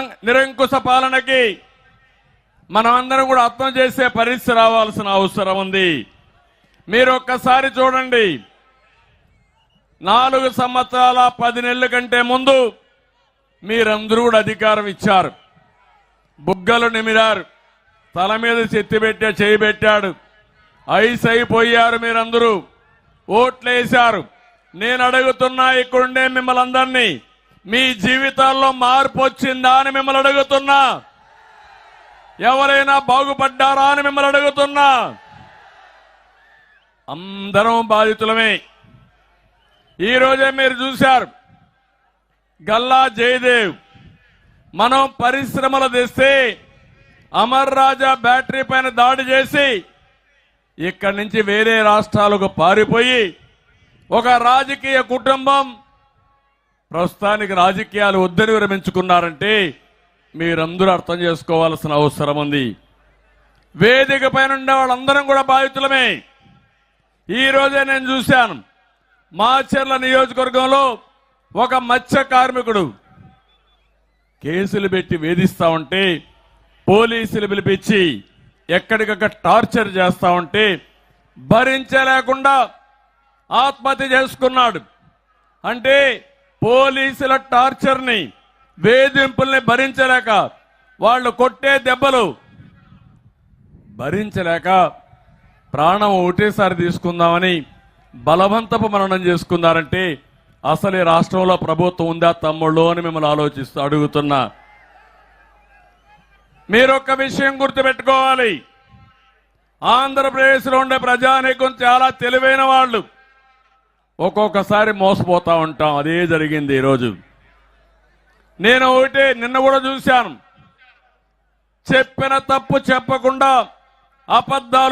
నిరంకుశ పాలనకి మనమందరం కూడా అర్థం చేసే పరిస్థితి రావాల్సిన అవసరం ఉంది. మీరు ఒక్కసారి చూడండి. నాలుగు సంవత్సరాల పది నెలల కంటే ముందు మీరందరూ కూడా అధికారం ఇచ్చారు. బుగ్గలు నిమిరారు. తల మీద చెత్తి పెట్టే చేయి పెట్టాడు. ఐస్ అయిపోయారు మీరందరూ. ఓట్లేశారు. నేను అడుగుతున్నా ఇక్కడుండే మిమ్మల్ని అందరినీ. మీ జీవితాల్లో మార్పు వచ్చిందా అని మిమ్మల్ని అడుగుతున్నా. ఎవరైనా బాగుపడ్డారా అని మిమ్మల్ని అడుగుతున్నా. అందరం బాధితులమే. ఈరోజే మీరు చూశారు. గల్లా జయదేవ్ మనం పరిశ్రమలు తెస్తే అమర్ రాజా బ్యాటరీ పైన దాడి చేసి ఇక్కడి నుంచి వేరే రాష్ట్రాలకు పారిపోయి ఒక రాజకీయ కుటుంబం ప్రస్తుతానికి రాజకీయాలు వద్దని విరమించుకున్నారంటే మీరందరూ అర్థం చేసుకోవాల్సిన అవసరం ఉంది. వేదిక పైన ఉండే వాళ్ళందరం కూడా బాధితులమే. ఈరోజే నేను చూశాను. మాచర్ల నియోజకవర్గంలో ఒక మత్స్య కార్మికుడు కేసులు పెట్టి వేధిస్తా ఉంటే పోలీసులు పిలిపించి ఎక్కడికక్కడ టార్చర్ చేస్తా ఉంటే భరించలేకుండా ఆత్మహత్య చేసుకున్నాడు. అంటే పోలీసుల టార్చర్ని వేధింపుల్ని భరించలేక వాళ్ళు కొట్టే దెబ్బలు భరించలేక ప్రాణం ఒకటేసారి తీసుకుందామని బలవంతపు మరణం చేసుకున్నారంటే అసలు ఈ రాష్ట్రంలో ప్రభుత్వం ఉందా తమ్ముళ్ళు అని మిమ్మల్ని ఆలోచిస్తూ అడుగుతున్నా. మీరొక్క విషయం గుర్తుపెట్టుకోవాలి. ఆంధ్రప్రదేశ్లో ఉండే ప్రజానీకం చాలా తెలివైన వాళ్ళు. ఒక్కొక్కసారి మోసపోతా ఉంటాం. అదే జరిగింది ఈరోజు. నేను ఒకటి నిన్న కూడా చూశాను. చెప్పిన తప్పు చెప్పకుండా అబద్ధాలు